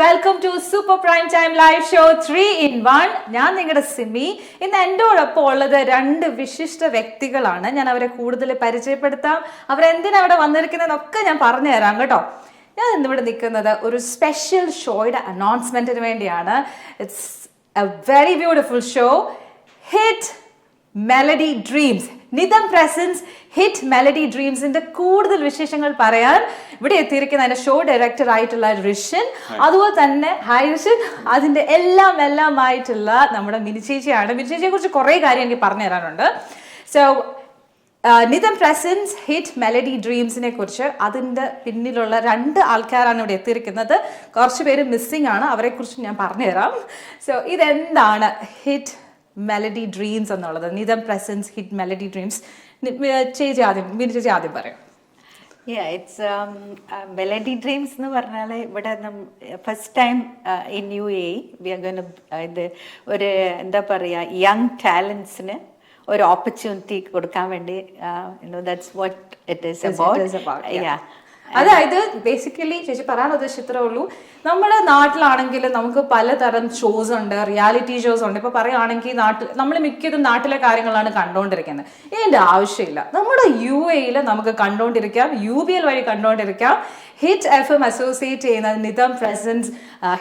Welcome to super prime time live show three in one ഞാൻ നിങ്ങളുടെ സിമി. ഇന്ന് എന്റെ ഒപ്പം ഉള്ളത് രണ്ട് വിശിഷ്ട വ്യക്തികളാണ്. ഞാൻ അവരെ കൂടുതൽ പരിചയപ്പെടുത്താം. അവരെന്തിനാ അവിടെ വന്നിരിക്കുന്നതെന്നൊക്കെ ഞാൻ പറഞ്ഞു തരാം കേട്ടോ. ഞാൻ ഇന്നിവിടെ നിൽക്കുന്നത് ഒരു സ്പെഷ്യൽ ഷോയുടെ അനൗൺസ്മെന്റിന് വേണ്ടിയാണ്. It's a very beautiful show hit melody dreams Nitham presence hit melody ഡ്രീംസിന്റെ കൂടുതൽ വിശേഷങ്ങൾ പറയാൻ ഇവിടെ എത്തിയിരിക്കുന്ന അതിന്റെ ഷോ ഡയറക്ടർ ആയിട്ടുള്ള ഋഷൻ അതുപോലെ തന്നെ ഹായ് ഋഷൻ അതിന്റെ എല്ലാം എല്ലാം ആയിട്ടുള്ള നമ്മുടെ മിനി ചേച്ചിയാണ്. മിനി ചേച്ചിയെ കുറിച്ച് കുറേ കാര്യം എനിക്ക് പറഞ്ഞു തരാനുണ്ട്. So Nitham presence hit melody ഡ്രീംസിനെ കുറിച്ച് അതിന്റെ പിന്നിലുള്ള രണ്ട് ആൾക്കാരാണ് ഇവിടെ എത്തിയിരിക്കുന്നത്. കുറച്ച് പേര് മിസ്സിംഗ് ആണ് അവരെ കുറിച്ച് ഞാൻ പറഞ്ഞുതരാം സോ ഇതെന്താണ് ഹിറ്റ് മെലഡി ഡ്രീംസ് എന്നുള്ളത്. Nitham presence hit melody dreams ചേച്ചി ആദ്യം മീൻ ചേച്ചി ആദ്യം പറയാം. ഇറ്റ്സ് മെലഡി ഡ്രീംസ് എന്ന് പറഞ്ഞാൽ ഇവിടെ first time in U A we are gone ഇത് ഒരു എന്താ പറയുക യങ് ടാലൻസിന് ഒരു ഓപ്പർച്യൂണിറ്റി കൊടുക്കാൻ വേണ്ടി that's what it is about, about അതായത് ബേസിക്കലി ചേച്ചി പറയാൻ ഉദ്ദേശിച്ച ഇത്രേ ഉള്ളൂ നമ്മുടെ നാട്ടിലാണെങ്കിൽ നമുക്ക് പലതരം ഷോസ് ഉണ്ട് റിയാലിറ്റി ഷോസ് ഉണ്ട്. ഇപ്പൊ പറയുകയാണെങ്കിൽ നാട്ടിൽ നമ്മൾ മിക്കതും നാട്ടിലെ കാര്യങ്ങളാണ് കണ്ടുകൊണ്ടിരിക്കുന്നത് ഇതിന്റെ ആവശ്യമില്ല. നമ്മുടെ യു എയിൽ നമുക്ക് കണ്ടുകൊണ്ടിരിക്കാം യു ബി എൽ വഴി കണ്ടുകൊണ്ടിരിക്കാം ഹിറ്റ് എഫ് എം അസോസിയേറ്റ് ചെയ്യുന്ന Nitham presence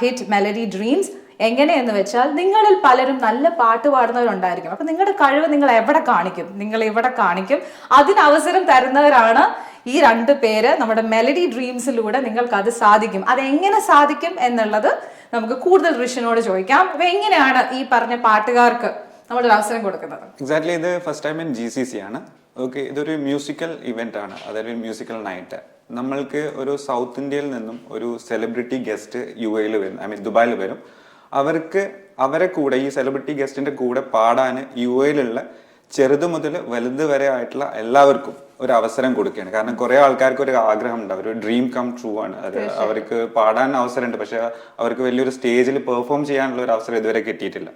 hit melody dreams എങ്ങനെയെന്ന് വെച്ചാൽ നിങ്ങളിൽ പലരും നല്ല പാട്ട് പാടുന്നവരുണ്ടായിരിക്കും അപ്പൊ നിങ്ങളുടെ കഴിവ് നിങ്ങൾ എവിടെ കാണിക്കും? നിങ്ങൾ എവിടെ കാണിക്കും? അതിന് അവസരം തരുന്നവരാണ് ഈ രണ്ട് പേര്. നമ്മുടെ മെലഡി ഡ്രീംസിലൂടെ നിങ്ങൾക്ക് അത് സാധിക്കും. അത് എങ്ങനെ സാധിക്കും എന്നുള്ളത് നമുക്ക് കൂടുതൽ ഋഷിനോട് ചോദിക്കാം. അപ്പൊ എങ്ങനെയാണ് ഈ പറഞ്ഞ പാട്ടുകാർക്ക് നമ്മളൊരു അവസരം കൊടുക്കുന്നത്? എക്സാക്ട്ലി ഇത് first time in G C C ആണ്. ഓക്കെ ഇതൊരു മ്യൂസിക്കൽ ഇവന്റ് ആണ്. അതായത് മ്യൂസിക്കൽ നൈറ്റ് നമ്മൾക്ക് ഒരു സൗത്ത് ഇന്ത്യയിൽ നിന്നും ഒരു സെലിബ്രിറ്റി ഗസ്റ്റ് യു എയിൽ വരും ഐ മീൻ ദുബായിൽ വരും. അവർക്ക് അവരെ കൂടെ ഈ സെലിബ്രിറ്റി ഗസ്റ്റിന്റെ കൂടെ പാടാൻ യു എയിലുള്ള ചെറുത് മുതൽ വലുത് വരെ ആയിട്ടുള്ള എല്ലാവർക്കും ഒരു അവസരം കൊടുക്കുകയാണ്. കാരണം കുറെ ആൾക്കാർക്ക് ഒരു ആഗ്രഹം ഉണ്ട് ഒരു ഡ്രീം കം ട്രൂ ആണ്. അത് അവർക്ക് പാടാൻ അവസരമുണ്ട്. പക്ഷെ അവർക്ക് വലിയൊരു സ്റ്റേജിൽ പെർഫോം ചെയ്യാനുള്ള ഒരു അവസരം ഇതുവരെ കിട്ടിയിട്ടില്ല.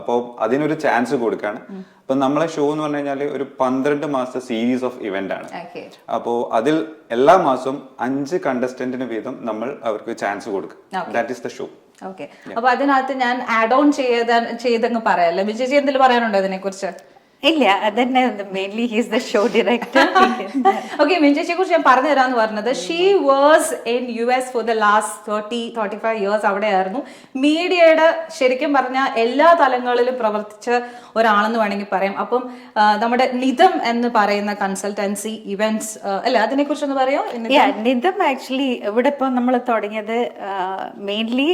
അപ്പോൾ അതിനൊരു ചാൻസ് കൊടുക്കുകയാണ് അപ്പൊ നമ്മളെ ഷോ എന്ന് പറഞ്ഞു കഴിഞ്ഞാൽ ഒരു പന്ത്രണ്ട് മാസത്തെ സീരീസ് ഓഫ് ഇവന്റ് ആണ്. അപ്പോൾ അതിൽ എല്ലാ മാസവും അഞ്ച് കണ്ടസ്റ്റന്റിന് വീതം നമ്മൾ അവർക്ക് ചാൻസ് കൊടുക്കും. That is the show okay അപ്പൊ അതിനകത്ത് ഞാൻ ആഡ് ഓൺ ചെയ്ത ചെയ്തങ്ങ് പറയാല്ലേ വിജയ് എന്തെങ്കിലും പറയാനുണ്ടോ ഇതിനെ കുറിച്ച് ഇല്ല അതന്നെ mainly he's the show director okay മിഞ്ചേച്ചിയെ കുറിച്ച് ഞാൻ പറഞ്ഞു തരാന്ന് പറഞ്ഞത്. She was in U S for the last thirty thirty five years അവിടെ ആയിരുന്നു മീഡിയയുടെ ശരിക്കും പറഞ്ഞ എല്ലാ തലങ്ങളിലും പ്രവർത്തിച്ച ഒരാളെന്ന് വേണമെങ്കിൽ പറയാം. അപ്പം നമ്മുടെ നിതം എന്ന് പറയുന്ന കൺസൾട്ടൻസി ഇവന്റ്സ് അല്ല അതിനെ കുറിച്ചൊന്ന് പറയാം നിതം ആക്ച്വലി ഇവിടെ ഇപ്പൊ നമ്മൾ തുടങ്ങിയത് മെയിൻലി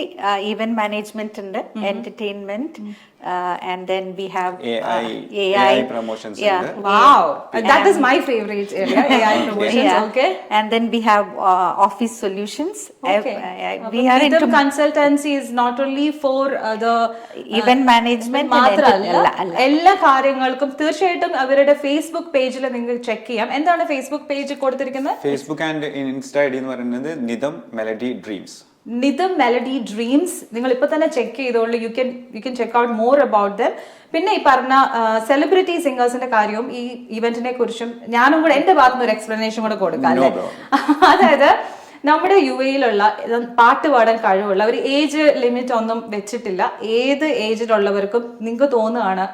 ഇവന്റ് മാനേജ്മെന്റ് ഉണ്ട് entertainment and then we have AI AI promotions ഉണ്ട്. Wow that is my favourite area AI promotions. Okay. And then we have uh, office solutions. Okay. Uh, uh, we are into consultancy is not only for uh, the Event management and മാത്രമല്ല. എല്ലാ കാര്യങ്ങൾക്കും തീർച്ചയായിട്ടും അവരുടെ Facebook പേജിൽ നിങ്ങൾക്ക് check ചെയ്യാം. എന്താണ് Facebook page കൊടുത്തിരിക്കുന്നത്? Facebook and insta I D എന്ന് പറയുന്നത് Nitham melody dreams. Nitham melody dreams നിങ്ങൾ ഇപ്പൊ തന്നെ ചെക്ക് ചെയ്തോളൂ. You can you can check out more about them പിന്നെ ഈ പറഞ്ഞ സെലിബ്രിറ്റി സിംഗേഴ്സിന്റെ കാര്യവും ഈ ഇവന്റിനെ കുറിച്ചും ഞാനും കൂടെ എന്റെ ഭാഗത്തുനിന്ന് ഒരു എക്സ്പ്ലനേഷൻ കൂടെ കൊടുക്കാം അല്ലേ? അതായത് നമ്മുടെ യു എയിലുള്ള പാട്ട് പാടാൻ കഴിവുള്ള ഒരു ഏജ് ലിമിറ്റ് ഒന്നും വെച്ചിട്ടില്ല. ഏത് ഏജിലുള്ളവർക്കും നിങ്ങൾക്ക് തോന്നുകയാണ്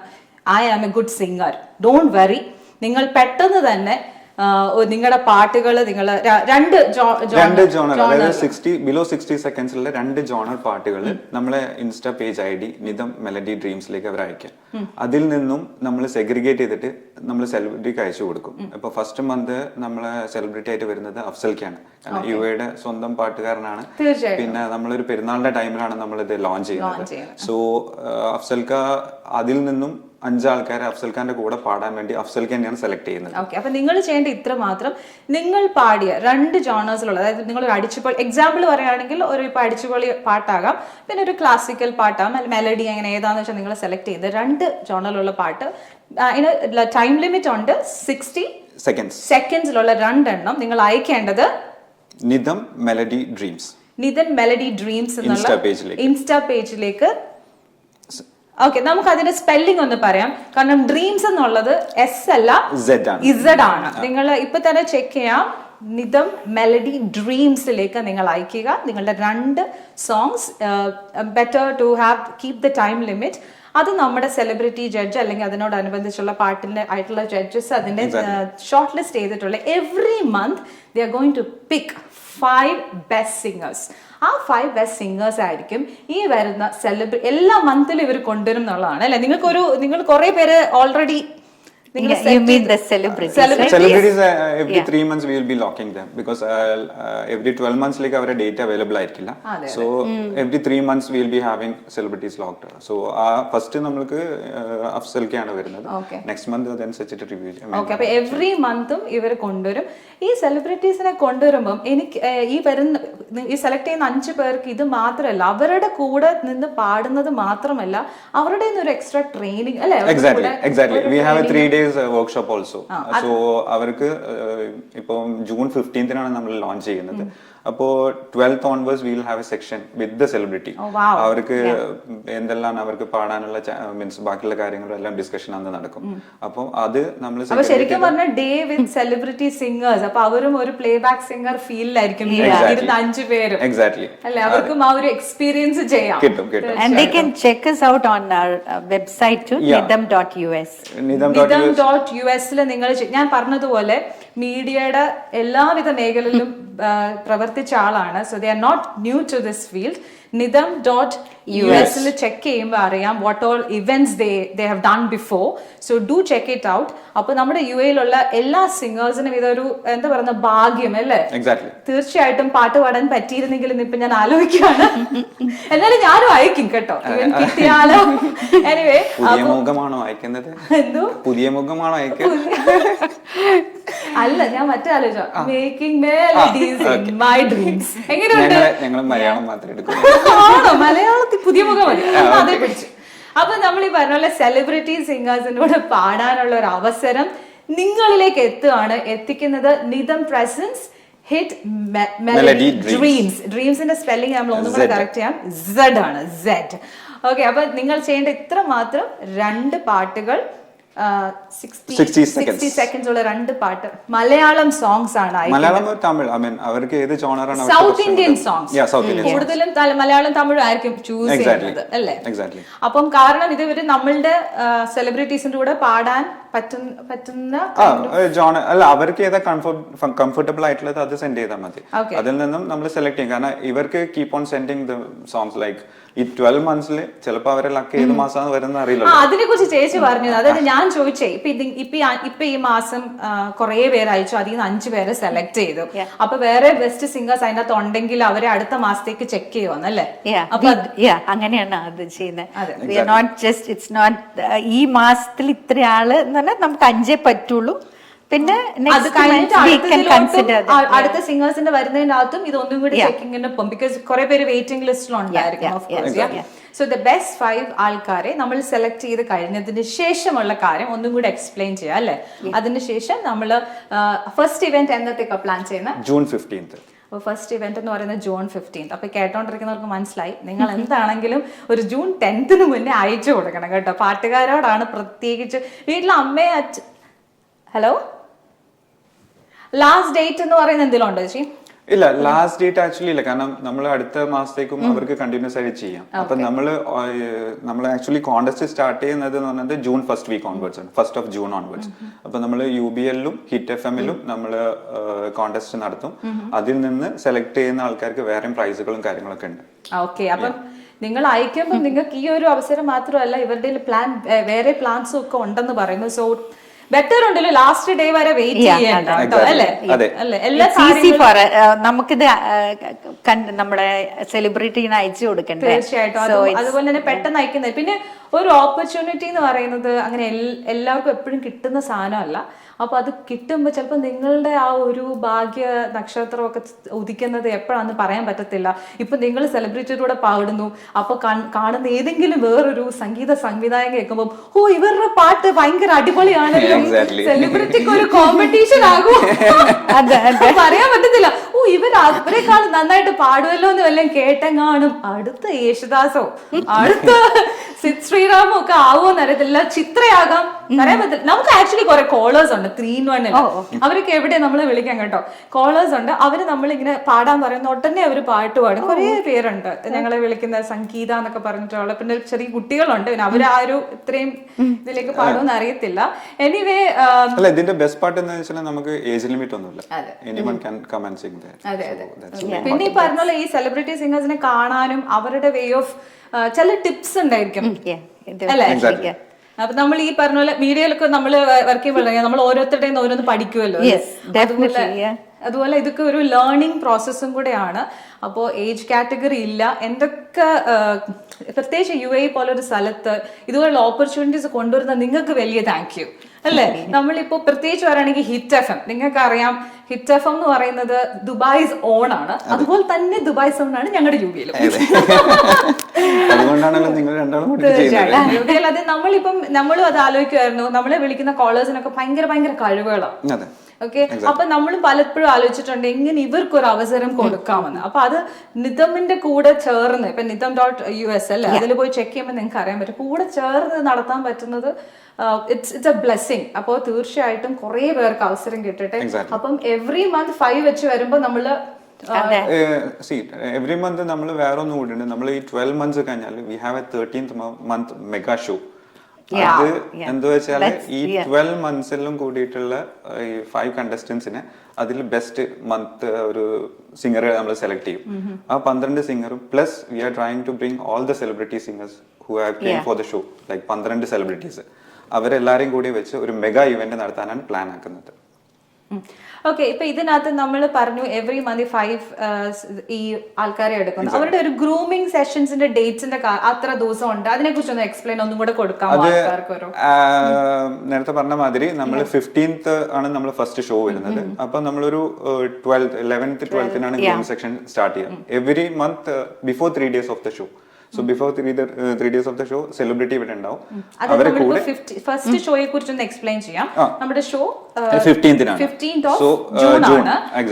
I am a good singer don't worry നിങ്ങൾ പെട്ടെന്ന് തന്നെ നിങ്ങളുടെ പാട്ടുകൾ നിങ്ങൾ രണ്ട് രണ്ട് ജോണർ അതായത് സിക്സ്റ്റി ബിലോ സിക്സ്റ്റി സെക്കൻഡ്സിലെ രണ്ട് ജോണർ പാട്ടുകൾ നമ്മളെ insta page I D Nitham melody ഡ്രീംസിലേക്ക് അവർ അയക്കാം അതിൽ നിന്നും നമ്മൾ സെഗ്രിഗേറ്റ് ചെയ്തിട്ട് നമ്മൾ സെലിബ്രിറ്റിക്ക് അയച്ചു കൊടുക്കും. ഇപ്പൊ ഫസ്റ്റ് മന്ത് നമ്മളെ സെലിബ്രിറ്റി ആയിട്ട് വരുന്നത് അഫ്സൽക്കാണ്. കാരണം യു എയുടെ സ്വന്തം പാട്ടുകാരനാണ്. പിന്നെ നമ്മളൊരു പെരുന്നാളിന്റെ ടൈമിലാണ് നമ്മൾ ഇത് ലോഞ്ച് ചെയ്യുന്നത്. ചെയ്യുന്നത്. സോ അഫ്സൽക്ക അതിൽ നിന്നും അഞ്ചാൾക്കാരെ അഫ്സൽ ഖാന്റെ കൂടെ പാടാൻ വേണ്ടി അഫ്സൽ തന്നെയാണ് സെലക്ട് ചെയ്യുന്നത്. ഓക്കെ അപ്പൊ നിങ്ങൾ ചെയ്യേണ്ട ഇത്ര മാത്രം നിങ്ങൾ പാടിയ രണ്ട് ജോണേഴ്സിലുള്ള അതായത് നിങ്ങൾ ഒരു അടിച്ചുപൊളി എക്സാമ്പിൾ പറയുകയാണെങ്കിൽ ഒരു ഇപ്പൊ അടിച്ചുപൊളി പാട്ടാകാം പിന്നെ ഒരു ക്ലാസിക്കൽ പാട്ടാകാം മെലഡി അങ്ങനെ ഏതാന്ന് വെച്ചാൽ നിങ്ങൾ സെലക്ട് ചെയ്യുന്നത് രണ്ട് ജോണറിലുള്ള പാട്ട് അതിന് ടൈം ലിമിറ്റ് ഉണ്ട് സിക്സ്റ്റി സെക്കൻഡ്സ് സെക്കൻഡ്സിലുള്ള രണ്ടെണ്ണം നിങ്ങൾ അയക്കേണ്ടത് Nitham melody dreams Nitham melody dreams എന്നുള്ള. ഇൻസ്റ്റാ പേജിലേക്ക് ഓക്കെ നമുക്ക് അതിന്റെ സ്പെല്ലിംഗ് ഒന്ന് പറയാം. കാരണം ഡ്രീംസ് എന്നുള്ളത് എസ് അല്ല ഇസഡ് ആണ്. നിങ്ങൾ ഇപ്പൊ തന്നെ ചെക്ക് ചെയ്യാം. നിതം മെലഡി ഡ്രീംസിലേക്ക് നിങ്ങൾ അയക്കുക നിങ്ങളുടെ രണ്ട് songs better to have keep the time limit അത് നമ്മുടെ സെലിബ്രിറ്റി ജഡ്ജ് അല്ലെങ്കിൽ അതിനോടനുബന്ധിച്ചുള്ള പാട്ടിന്റെ ആയിട്ടുള്ള ജഡ്ജസ് അതിന്റെ ഷോർട്ട് ലിസ്റ്റ് ചെയ്തിട്ടുള്ള every month they are going to pick five best singers ആ ഫൈവ് ബെസ്റ്റ് സിംഗേഴ്സ് ആയിരിക്കും ഈ വരുന്ന സെലിബ്രി എല്ലാ മന്തിലും ഇവർ കൊണ്ടുവരും എന്നുള്ളതാണ് അല്ലെ? നിങ്ങൾക്ക് ഒരു നിങ്ങൾ കുറെ പേര് ഓൾറെഡി അവരുടെ ഡേറ്റ് അവൈലബിൾ ആയിരിക്കില്ല. So every three months will be having celebrities locked so ആ ഫസ്റ്റ് നമ്മൾക്ക് അഫ്സൽക്ക് ആണ് വരുന്നത്. നെക്സ്റ്റ് മന്ത് അതനുസരിച്ചിട്ട് റിവ്യൂ ചെയ്യാം എവറി മന്തും ഇവർ കൊണ്ടുവരും. ഈ സെലിബ്രിറ്റീസിനെ കൊണ്ടുവരുമ്പം എനിക്ക് ഈ വരുന്ന ഈ സെലക്ട് ചെയ്യുന്ന അഞ്ച് പേർക്ക് ഇത് മാത്രമല്ല അവരുടെ കൂടെ നിന്ന് പാടുന്നത് മാത്രമല്ല അവരുടെ ഒരു എക്സ്ട്രാ ട്രെയിനിങ് അല്ലേ exactly exactly we have three days workshop also so അവർക്ക് uh, ഇപ്പം ജൂൺ ഫിഫ്റ്റീൻത്തിനാണ് നമ്മൾ ലോഞ്ച് ചെയ്യുന്നത്. അപ്പോ twelfth onwards will have a section with the celebrity. അവർക്ക് എന്തെല്ലാം അവർക്ക് പാടാനുള്ള മീൻസ് ബാക്കിയുള്ള കാര്യങ്ങളും എല്ലാം ഡിസ്കഷൻ അന്ന് നടക്കും. അപ്പോൾ അത് നമ്മൾ ശരിക്കും പറഞ്ഞ ഡേ വിത്ത് സെലിബ്രിറ്റി സിംഗേഴ്സ് അപ്പൊ അവരും ഒരു പ്ലേ ബാക്ക് സിംഗർ ഫീലിലായിരിക്കും. ഇരുന്ന അഞ്ചു പേരും. എക്സാക്ട്ലി അല്ലെ? അവർക്കും ആ ഒരു എക്സ്പീരിയൻസ് ചെയ്യാം. കിട്ടും കിട്ടും. And they can check us out on our website too, Yeah. nidam.us. എസിൽ നിങ്ങൾ ഞാൻ പറഞ്ഞതുപോലെ മീഡിയയുടെ എല്ലാവിധ മേഖലയിലും പ്രവർത്തിച്ച ആളാണ്. So they are not new to this field Nitham dot U എസിൽ ചെക്ക് ചെയ്യുമ്പോൾ അറിയാം what all events they they have done before so do check it out അപ്പൊ നമ്മുടെ യു എയിലുള്ള എല്ലാ സിംഗേഴ്സിനും ഇതൊരു എന്താ പറയുന്ന ഭാഗ്യം അല്ലേ? തീർച്ചയായിട്ടും പാട്ട് പാടാൻ പറ്റിയിരുന്നെങ്കിൽ ഇപ്പൊ ഞാൻ ആലോചിക്കുകയാണ്. എന്നാലും ഞാനും അയക്കും കേട്ടോ. കിട്ടിയാലോ? എനിവേ പുതിയ മുഖമാണോ അയക്കുന്നത്? എന്തോ? പുതിയ മുഖമാണോ അയക്കുന്നത് അല്ല ഞാൻ മറ്റേ ആലോചിച്ചോ മേക്കിംഗ് മേ മൈ ഡ്രീംസ് എങ്ങനെയുണ്ട്? ഞങ്ങൾ മലയാളം മാത്രമേ എടുക്കൂ. ആണോ? മലയാളത്തിൽ പുതിയ മുഖം മതി. അതേ പിടിച്ചു അപ്പൊ നമ്മൾ ഈ പറഞ്ഞ പോലെ സെലിബ്രിറ്റി സിംഗേഴ്സിനോട് പാടാനുള്ള ഒരു അവസരം നിങ്ങളിലേക്ക് എത്തുകയാണ് എത്തിക്കുന്നത് Nitham presents hit melody. Dreams ഡ്രീംസിന്റെ spelling നമ്മൾ ഒന്നും കൂടെ. കറക്റ്റ് ചെയ്യാം. സെഡ് ആണ്. സെഡ് ഓക്കെ അപ്പൊ നിങ്ങൾ ചെയ്യേണ്ട ഇത്ര മാത്രം രണ്ട് പാട്ടുകൾ 60 സിക്സ്റ്റി seconds. സെക്കൻഡ്സ് ഉള്ള രണ്ട് പാട്ട്. മലയാളം സോങ്സ് ആണ്. മലയാളം തമിഴ്. ഐ മീൻ അവർക്ക് ഏത് ജോണറാണ് സൗത്ത് ഇന്ത്യൻ സോങ്സ് കൂടുതലും മലയാളം തമിഴും ആയിരിക്കും ചൂസ് ചെയ്യുന്നത് അല്ലേ. അപ്പം കാരണം ഇത് ഇവർ നമ്മളുടെ സെലിബ്രിറ്റീസിന്റെ കൂടെ പാടാൻ പറ്റുന്ന ജോൺ അല്ല അവർക്ക് ഏതാ കംഫർട്ടബിൾ ആയിട്ടുള്ളത് അത് സെൻഡ് ചെയ്താൽ മതി. അതിൽ നിന്നും നമ്മൾ സെലക്ട് ചെയ്യും. കാരണം ഇവർക്ക് keep on sending the songs like ഈ ട്വൽവ് മന്ത്സിൽ ചിലപ്പോൾ അവരെ ലക്ക് ഏത് മാസം വരുന്ന അറിയില്ല അതിനെ കുറിച്ച് ചേച്ചി പറഞ്ഞു അതായത് ഞാൻ ചോദിച്ചേ ഇപ്പൊ ഇത് ഇപ്പൊ ഈ ഇപ്പൊ ഈ മാസം കുറെ പേര് അയച്ചു. അതിൽ നിന്ന് അഞ്ചു പേരെ സെലക്ട് ചെയ്തു. അപ്പൊ വേറെ ബെസ്റ്റ് സിംഗേഴ്സ് അതിനകത്ത് ഉണ്ടെങ്കിൽ അവരെ അടുത്ത മാസത്തേക്ക് ചെക്ക് ചെയ്യുമെന്നല്ലേ അങ്ങനെയാണ് അത് ചെയ്യുന്നത്. We are not just it's not ഈ മാസത്തിൽ ഇത്ര ആൾ എന്ന് പറഞ്ഞാൽ നമുക്ക് അഞ്ചേ പറ്റുള്ളൂ. പിന്നെ അടുത്ത സിംഗേഴ്സിന്റെ വരുന്നതിനകത്തും ഇത് ഒന്നും കൂടി ചെക്കിങ്ങിന് പോകും. ബിക്കോസ് കുറെ പേര് വെയിറ്റിംഗ് ലിസ്റ്റിലുണ്ടായിരിക്കും. സോ ദ ബെസ്റ്റ് ഫൈവ് ആൾക്കാരെ നമ്മൾ സെലക്ട് ചെയ്ത് കഴിഞ്ഞതിന് ശേഷമുള്ള കാര്യം ഒന്നും കൂടി എക്സ്പ്ലെയിൻ ചെയ്യാം അല്ലെ? അതിനുശേഷം നമ്മൾ ഫസ്റ്റ് ഇവന്റ് എന്നത്തേക്കാ പ്ലാൻ ചെയ്യുന്നത് ജൂൺ ഫിഫ്റ്റീൻത്ത് അപ്പോൾ ഫസ്റ്റ് ഇവന്റ് എന്ന് പറയുന്നത് ജൂൺ ഫിഫ്റ്റീൻത്ത് അപ്പോൾ കേട്ടോണ്ടിരിക്കുന്നവർക്ക് മനസ്സിലായി. നിങ്ങൾ എന്താണെങ്കിലും ഒരു ജൂൺ ടെൻത്തിന് മുന്നേ അയച്ചു കൊടുക്കണം കേട്ടോ. പാട്ടുകാരോടാണ് പ്രത്യേകിച്ച് വീട്ടിലെ അമ്മയെ അച്ഛ ഹലോ ലാസ്റ്റ് ഡേറ്റ് എന്ന് പറയുന്നത് എന്തെങ്കിലും ഉണ്ടോ ചേച്ചി? ഇല്ല ലാസ്റ്റ് ഡേറ്റ് ആക്ച്വലി ഇല്ല. കാരണം നമ്മൾ അടുത്ത മാസത്തേക്കും അവർക്ക് കണ്ടിന്യൂസ് ആയിട്ട് ചെയ്യാം. അപ്പൊ നമ്മൾ നമ്മൾ ആക്ച്വലി കോണ്ടസ്റ്റ് സ്റ്റാർട്ട് ചെയ്യുന്നത് എന്ന് പറഞ്ഞത് ജൂൺ ഫസ്റ്റ് വീക്ക് ഓൺവേർഡ്സ് ആണ്. ഫസ്റ്റ് ഓഫ് ജൂൺ ഓൺവേർഡ്സ് അപ്പൊ നമ്മൾ യു ബി എല്ലും ഹിറ്റ് എഫ് എമ്മിലും നമ്മൾ കോണ്ടസ്റ്റ് നടത്തും. അതിൽ നിന്ന് സെലക്ട് ചെയ്യുന്ന ആൾക്കാർക്ക് വേറെയും പ്രൈസുകളും കാര്യങ്ങളൊക്കെ ഉണ്ട്. ഓക്കെ അപ്പം നിങ്ങൾ അയക്കുമ്പോൾ നിങ്ങൾക്ക് ഈ ഒരു അവസരം മാത്രമല്ല ഇവരുടെ പ്ലാൻ വേറെ പ്ലാൻസും ഒക്കെ ഉണ്ടെന്ന് പറയുന്നു. സോ ബെറ്റർ ഉണ്ടല്ലോ ലാസ്റ്റ് ഡേ വരെ വെയിറ്റ് ചെയ്യണ്ട അല്ലേ? അല്ലേ? എല്ലാ കാര്യങ്ങളും ഫോർ നമുക്കിത് നമ്മുടെ സെലിബ്രിറ്റീനെ അയച്ചു കൊടുക്കണ്ടേ? തീർച്ചയായിട്ടും. അതുപോലെ തന്നെ പെട്ടെന്ന് അയക്കുന്നത്. പിന്നെ ഒരു ഓപ്പർച്യൂണിറ്റി എന്ന് പറയുന്നത് അങ്ങനെ എല്ലാവർക്കും എപ്പോഴും കിട്ടുന്ന സാധനമല്ല. അപ്പൊ അത് കിട്ടുമ്പോൾ ചിലപ്പോൾ നിങ്ങളുടെ ആ ഒരു ഭാഗ്യ നക്ഷത്രമൊക്കെ ഉദിക്കുന്നത് എപ്പോഴാണെന്ന് പറയാൻ പറ്റത്തില്ല. ഇപ്പൊ നിങ്ങൾ സെലിബ്രിറ്റിയുടെ പാടുന്നു. അപ്പോൾ കാണുന്ന ഏതെങ്കിലും വേറൊരു സംഗീത സംവിധായകൻ കേൾക്കുമ്പോൾ ഓ ഇവരുടെ പാട്ട് ഭയങ്കര അടിപൊളിയാണ് സെലിബ്രിറ്റിക്ക് ഒരു കോമ്പറ്റീഷൻ ആകും. പറയാൻ പറ്റത്തില്ല. ഇവർ അവരെക്കാളും നന്നായിട്ട് പാടുമല്ലോ എന്ന് വല്ലതും കേട്ടെങ്ങാണും അടുത്ത യേശുദാസോ അടുത്ത സിദ് ശ്രീറാമോ ഒക്കെ ആവുമെന്ന് അറിയത്തില്ല. ചിത്രയാകാം. പറയാൻ പറ്റില്ല നമുക്ക് ആക്ച്വലി കുറെ കോളേഴ്സ് ഉണ്ട്. ത്രീ ഇൻ വണ്ണിൽ അവരൊക്കെ എവിടെ നമ്മൾ വിളിക്കാൻ കേട്ടോ. കോളേഴ്സ് ഉണ്ട്. അവർ നമ്മളിങ്ങനെ പാടാൻ പറയുന്ന ഒട്ടന്നെ അവർ പാട്ട് പാടും. കുറേ പേരുണ്ട്. ഞങ്ങളെ വിളിക്കുന്ന സംഗീത എന്നൊക്കെ പറഞ്ഞിട്ടുള്ള പിന്നെ ചെറിയ കുട്ടികളുണ്ട്. പിന്നെ അവർ ആ ഒരു ഇത്രയും ഇതിലേക്ക് പാടുമെന്ന് അറിയത്തില്ല. എനിവേ അല്ല ഇതിന്റെ ബെസ്റ്റ് പാട്ട് എന്താ വെച്ചാൽ നമുക്ക് ഏജ് ലിമിറ്റ് ഒന്നുമില്ല. Anyone can come and sing പിന്നെ ഈ പറഞ്ഞ പോലെ ഈ സെലിബ്രിറ്റി സിംഗേഴ്സിനെ കാണാനും അവരുടെ വേ ഓഫ് ചില ടിപ്സ് ഉണ്ടായിരിക്കും. അല്ലേ? അപ്പൊ നമ്മൾ ഈ പറഞ്ഞ പോലെ മീഡിയയിലൊക്കെ നമ്മൾ വർക്ക് ചെയ്യുമ്പോൾ നമ്മൾ ഓരോരുത്തരുടെയും ഓരോന്ന് പഠിക്കുമല്ലോ അതുപോലെ- അതുപോലെ ഇതൊക്കെ ഒരു ലേണിംഗ് പ്രോസസ്സും കൂടെയാണ്. അപ്പോൾ ഏജ് കാറ്റഗറി ഇല്ല. എന്തൊക്കെ പ്രത്യേകിച്ച് യു എ പോലൊരു സ്ഥലത്ത് ഇതുപോലുള്ള ഓപ്പർച്യൂണിറ്റീസ് കൊണ്ടുവരുന്ന നിങ്ങൾക്ക് വലിയ താങ്ക് യു അല്ലേ? നമ്മളിപ്പോ പ്രത്യേകിച്ച് പറയുകയാണെങ്കിൽ ഹിറ്റ് എഫ് എം നിങ്ങൾക്ക് അറിയാം ഹിറ്റ് എഫ് എം എന്ന് പറയുന്നത് ദുബായ് ഓൺ ആണ്. അതുപോലെ തന്നെ ദുബായ് സോൺ ആണ് ഞങ്ങളുടെ യുഗയിൽ തീർച്ചയായിട്ടും നമ്മളിപ്പം നമ്മളും അത് ആലോചിക്കുമായിരുന്നു നമ്മളെ വിളിക്കുന്ന കോളേഴ്സിനൊക്കെ ഭയങ്കര ഭയങ്കര കഴിവുകളാണ്. ഓക്കെ അപ്പൊ നമ്മൾ പലപ്പോഴും ആലോചിച്ചിട്ടുണ്ട് എങ്ങനെ ഇവർക്ക് ഒരു അവസരം കൊടുക്കാമെന്ന്. അപ്പൊ അത് നിതമിന്റെ കൂടെ ചേർന്ന് ഇപ്പൊ നിതം ഡോട്ട് യു എസ് അല്ലേ അതിൽ പോയി ചെക്ക് ചെയ്യുമ്പോൾ നിങ്ങൾക്ക് അറിയാൻ പറ്റും. കൂടെ ചേർന്ന് നടത്താൻ പറ്റുന്നത് ഇറ്റ്സ് ഇറ്റ്സ് എ ബ്ലെസ്സിങ് അപ്പോൾ തീർച്ചയായിട്ടും കുറെ പേർക്ക് അവസരം കിട്ടട്ടെ. അപ്പം എവറി മന്ത് ഫൈവ് വെച്ച് വരുമ്പോൾ നമ്മൾ സി എവറി മന്ത് നമ്മൾ വേറെ ഒന്നും കൂടി ഉണ്ട് നമ്മൾ ഈ ട്വൽവ് മന്ത്സ് കഴിഞ്ഞാൽ we have a thirteenth month mega show അത്. എന്താ വെച്ചാൽ ഈ. ട്വൽവ് മന്ത്സിലും കൂടിയിട്ടുള്ള ഈ ഫൈവ് കണ്ടസ്റ്റൻസിനെ അതിൽ ബെസ്റ്റ് മന്ത് ഒരു സിംഗറെ നമ്മൾ സെലക്ട് ചെയ്യും. ആ പന്ത്രണ്ട് സിംഗറും plus we are trying to bring all the celebrity singers who have came for the show like പന്ത്രണ്ട് സെലിബ്രിറ്റീസ് അവരെല്ലാരെയും കൂടി വെച്ച് ഒരു മെഗാ ഇവന്റ് നടത്താനാണ് പ്ലാൻ ആക്കുന്നത്. ഓക്കെ ഇപ്പൊ ഇതിനകത്ത് നമ്മൾ പറഞ്ഞു എവറി മന്ത് ഫൈവ് ഈ ആൾക്കാരെ എടുക്കുന്നു. അവരുടെ ഒരു ഗ്രൂമിംഗ് സെഷൻസിന്റെ ഡേറ്റ്സിന്റെ അത്ര ദിവസം ഉണ്ട് അതിനെ കുറിച്ച് ഒന്ന് എക്സ്പ്ലെയിൻ ഒന്നും കൂടെ കൊടുക്കാം നേരത്തെ പറഞ്ഞ മാതിരി നമ്മൾ ഫിഫ്റ്റീൻത്ത് ആണ് നമ്മൾ ഫസ്റ്റ് ഷോ വരുന്നത്. അപ്പൊ നമ്മളൊരു ട്വൽത്ത് ഇലവൻത്ത് ട്വൽത്തിനാണ് ഗ്രൂമിംഗ് സെക്ഷൻ സ്റ്റാർട്ട് ചെയ്യുക. Every month before three days of the show so before three three days of the show celebrity ഇവിടെ ഉണ്ടാവും. അവരെ കൂടെ ഫസ്റ്റ് ഷോയെ കുറിച്ച് ഒന്ന് എക്സ്പ്ലെയിൻ ചെയ്യാം. നമ്മുടെ ഷോ എക്സാക്ട്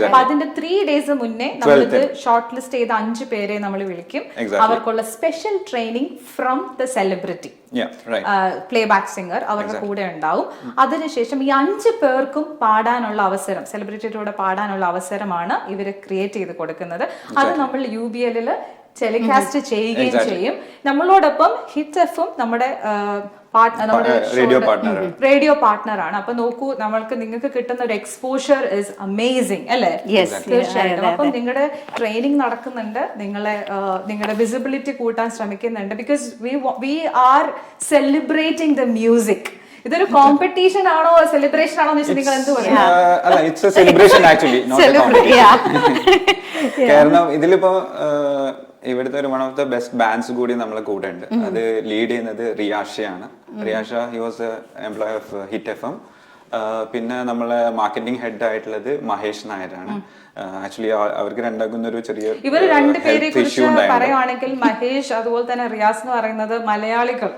അപ്പൊ അതിന്റെ ത്രീ ഡേയ്സ് മുന്നേ നമ്മളിത് ഷോർട്ട് ലിസ്റ്റ് ചെയ്ത അഞ്ച് പേരെ നമ്മൾ വിളിക്കും. അവർക്കുള്ള special training from the celebrity playback singer അവരുടെ കൂടെ ഉണ്ടാവും. അതിനുശേഷം ഈ അഞ്ച് പേർക്കും പാടാനുള്ള അവസരം സെലിബ്രിറ്റിയുടെ പാടാനുള്ള അവസരമാണ് ഇവർ ക്രിയേറ്റ് ചെയ്ത് കൊടുക്കുന്നത്. അത് നമ്മൾ യു ബി എല്ലിൽ ടെലികാസ്റ്റ് ചെയ്യുകയും ചെയ്യും. നമ്മളോടൊപ്പം ഹിറ്റ് എഫും നമ്മുടെ നമ്മുടെ. റേഡിയോ പാർട്ട്ണർ ആണ്. അപ്പൊ നോക്കൂ നമ്മൾക്ക് നിങ്ങൾക്ക് കിട്ടുന്ന ഒരു എക്സ്പോഷർ ഇസ് അമേസിംഗ് അല്ലേ? തീർച്ചയായിട്ടും. അപ്പം നിങ്ങളുടെ ട്രെയിനിങ് നടക്കുന്നുണ്ട്. നിങ്ങളെ നിങ്ങളുടെ വിസിബിലിറ്റി കൂട്ടാൻ ശ്രമിക്കുന്നുണ്ട്. Because we we are celebrating the music ഇതൊരു കോമ്പറ്റീഷൻ ആണോ സെലിബ്രേഷൻ ആണോ എന്ന് വെച്ചാൽ നിങ്ങൾ എന്ത് പറയും? അല്ല it's a celebration actually not a Celebrate, കാരണം ഇതിലിപ്പോ ഇവിടുത്തെ ഒരു one of the best bands കൂടി നമ്മളെ കൂടെ ഉണ്ട്. അത് ലീഡ് ചെയ്യുന്നത് റിയാഷയാണ്. Riyasha he was employ of hit F M പിന്നെ നമ്മളെ മാർക്കറ്റിംഗ് ഹെഡ് ആയിട്ടുള്ളത് മഹേഷ് നായരാണ്. ആക്ച്വലി അവർക്ക് രണ്ടാക്കുന്ന ഒരു ചെറിയ ഇവർ രണ്ടുപേരെ കുറിച്ച് പറയുവാണെങ്കിൽ മഹേഷ് അതുപോലെ തന്നെ റിയാസ് എന്ന് പറയുന്നത് മലയാളികൾ.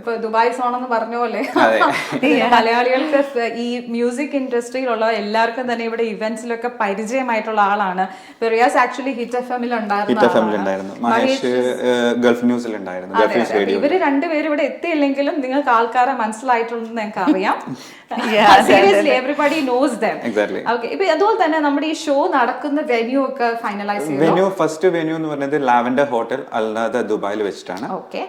ഇപ്പൊ ദുബായ് സോൺ എന്ന് പറഞ്ഞ പോലെ. മലയാളികൾക്ക് ഈ മ്യൂസിക് ഇൻഡസ്ട്രിയിലുള്ള എല്ലാവർക്കും തന്നെ ഇവിടെ ഇവന്റ്സിലൊക്കെ പരിചയമായിട്ടുള്ള ആളാണ്. ഇപ്പൊ റിയാസ് ആക്ച്വലി ഹിറ്റ് എഫ് എമ്മിൽ ഉണ്ടായിരുന്നു മഹേഷ് ഗൾഫ് ന്യൂസിൽ ഉണ്ടായിരുന്നു. ഇവർ രണ്ടുപേരും ഇവിടെ എത്തിയില്ലെങ്കിലും നിങ്ങൾക്ക് ആൾക്കാരെ മനസ്സിലായിട്ടുണ്ടെന്ന് ഞങ്ങൾക്ക് അറിയാം. Seriously everybody knows them. Okay ഇപ്പൊ അതുപോലെ തന്നെ നമ്മുടെ ഈ ഷോ നടക്കുന്ന വെന്യൂ ഒക്കെ ഫൈനലൈസ് ചെയ്തു? വെന്യൂ ഫസ്റ്റ് വെന്യൂ എന്ന് പറയുന്നത് ലാവൻഡർ ഹോട്ടൽ അൽനാദ ദുബായിൽ വെച്ചിട്ടാണ്. Okay